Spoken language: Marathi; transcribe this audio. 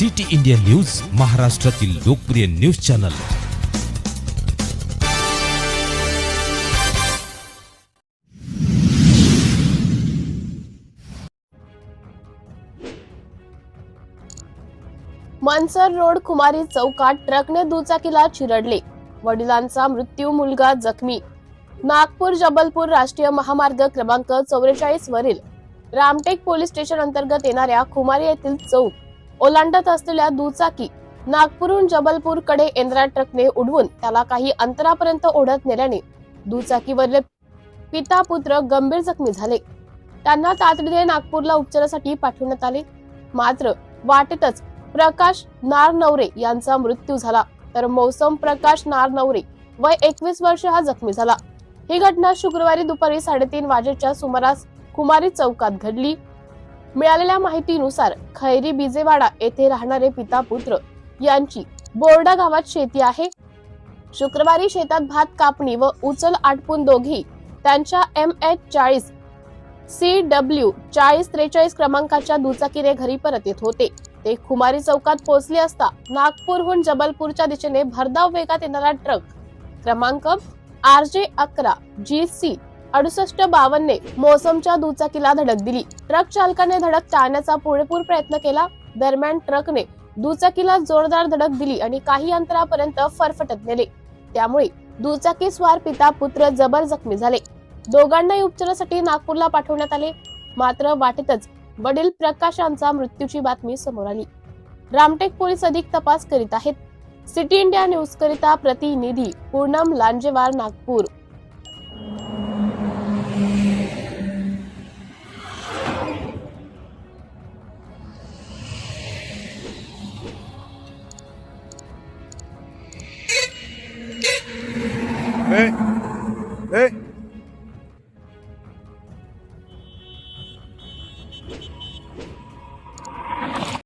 सिटी इंडिया न्यूज महाराष्ट्रातील लोकप्रिय news channel. Mansar road Kumari चौकात ट्रकने दुचाकीला चिरडले. वडिलांचा मृत्यू मुलगा जखमी. नागपूर जबलपूर राष्ट्रीय महामार्ग क्रमांक चौवेचाळीस वरील रामटेक पोलीस स्टेशन अंतर्गत येणाऱ्या कुमारी येथील चौक ओलांडत असलेल्या दुचाकी नागपूरहून जबलपूरकडे येणाऱ्या ट्रकने उडवून त्याला काही अंतरापर्यंत ओढत नेल्याने दुचाकीवरील पिता पुत्र गंभीर जखमी झाले. त्यांना तातडीने नागपूरला उपचारासाठी पाठवण्यात आले. मात्र वाटेतच प्रकाश नारनवरे यांचा मृत्यू झाला. तर मौसम प्रकाश नारनवरे वय एकवीस वर्ष हा जखमी झाला. ही घटना शुक्रवारी दुपारी साडेतीन वाजेच्या सुमारास कुमारी चौकात घडली. मिळालेल्या माहितीनुसार खैरी बिजेवाडा येथे राहणारे पिता पुत्र यांची बोर्डा गावात शेती आहे. शुक्रवारी शेतात भात कापणी व उचल आटपून दोघी त्यांच्या एम एच चाळीस सी डब्ल्यू चाळीस त्रेचाळीस क्रमांकाच्या दुचाकीने घरी परत येत होते. ते खुमारी चौकात पोहोचले असता नागपूरहून जबलपूरच्या दिशेने भरधाव वेगात येणारा ट्रक क्रमांक आर जे अकरा जी सी अडुसष्ट बावन्नने मोसमच्या दुचाकीला धडक दिली. ट्रक चालकाने धडक टाळण्याचा पुरेपूर प्रयत्न केला. दरम्यान ट्रकने दुचाकीला जोरदार धडक दिली आणि काही अंतरापर्यंत फरफटत नेले. त्यामुळे दुचाकी स्वार पिता पुत्र जबर जखमी झाले. दोघांनाही उपचारासाठी नागपूरला पाठवण्यात आले. मात्र वाटेतच वडील प्रकाशांचा मृत्यूची बातमी समोर आली. रामटेक पोलीस अधिक तपास करीत आहेत. सिटी इंडिया न्यूज करिता प्रतिनिधी पूनम लांजेवार नागपूर. 에? 에?